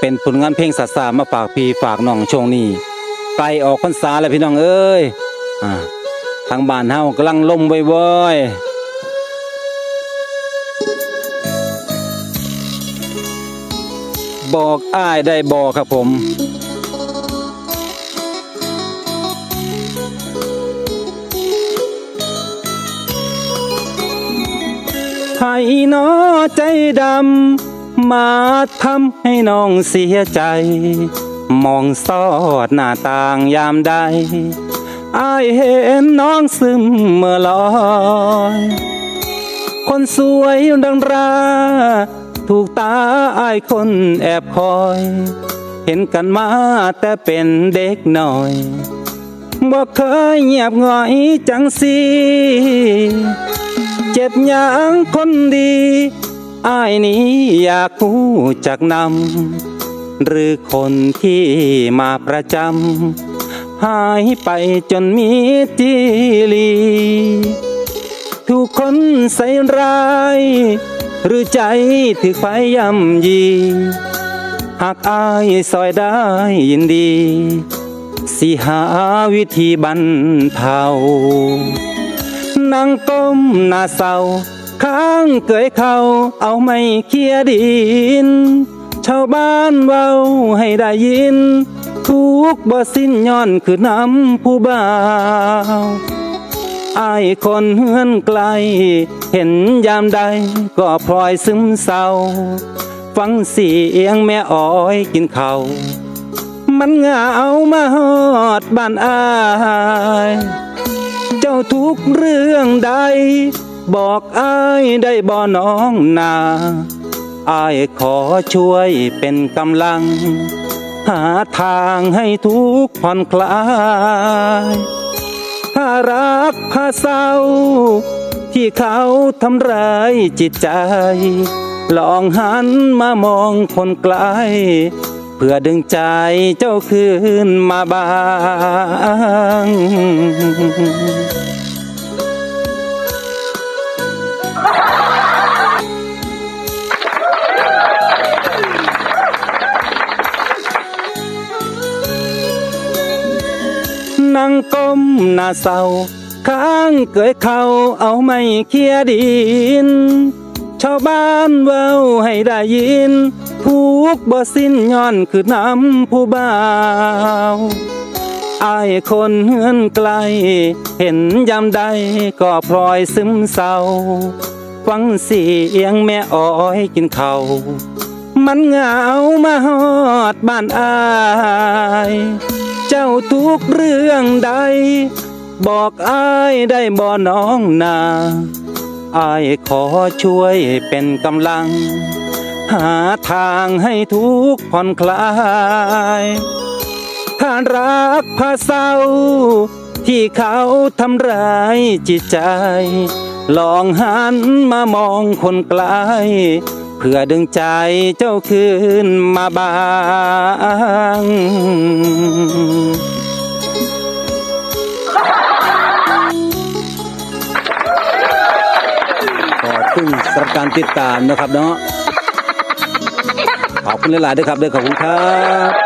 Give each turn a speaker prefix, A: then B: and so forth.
A: เป็นผลงานเพลงสาสามาฝากพี่ฝากน้องช่วงนี้ไกลออกพรรษาแล้วพี่น้องเอ้ยอ่าทางบ้านเฮากำลังล่มบ่อยๆบอกอ้ายได้บอกครับผมให้น้อใจดำ มาทำให้น้องเสียใจ มองซอดหน้าต่างยามใดอายเห็นน้องซึมเมื่อลอย คนสวยดังรา ถูกตาอายคนแอบคอย เห็นกันมาแต่เป็นเด็กหน่อยบ่เคยเงียบง่อยจังสี เจ็บยังคนดี อายนี้อยากรู้จักนำหรือคนที่มาประจำหายไปจนมีจีลีถูกคนใส่ร้าย หรือใจถึกไฟย่ำยี หากอายซอยได้ยินดี สิหาวิธีบรรเทานั่งก้มหน้าเศร้า ข้างเกยเขาเอาไม่เคลียดิน ชาวบ้านเว้าให้ได้ยิน ทุกบ่สิ้นย้อนคือน้ำผู้บ่าวอายคนเฮือนไกล เห็นยามใดก็พลอยซึมเศร้า ฟังเสียงแม่อ้อยกินเขามันเหงามาฮอดบ้านอาย เจ้าทุกเรื่องใด บอกอายได้บ่น้องนาอายขอช่วยเป็นกำลัง หาทางให้ทุกข์ผ่อนคลาย ถ้ารักพาเศร้า ที่เขาทำร้ายจิตใจ ลองหันมามองคนไกลเพื่อดึงใจเจ้าคืนมาบ้าง หน้าเศร้าข้างเกยเขาเอาไม่เคลียดิน ชาวบ้านเว้าให้ได้ยินทุกบ่สิ้นย้อนคือน้ำผู้บ่าวอายคนเฮือนไกล เห็นยามใดก็พลอยซึมเศร้า ฟังเสียงแม่อ้อยกินเขามันเหงามาฮอดบ้านอาย เจ้าทุกเรื่องใด บอกอายได้บ่น้องนาอายขอช่วยเป็นกำลัง หาทางให้ทุกผ่อนคลาย ถ้ารักพาเศร้า ที่เขาทำร้ายจิตใจ ลองหันมามองคนไกลเพื่อดึงใจเจ้าคืนมาบ้างุณสำหรับการติดตามนะครับเนาะขอบคุณหลายๆด้วยครับด้วยขอบคุณครับ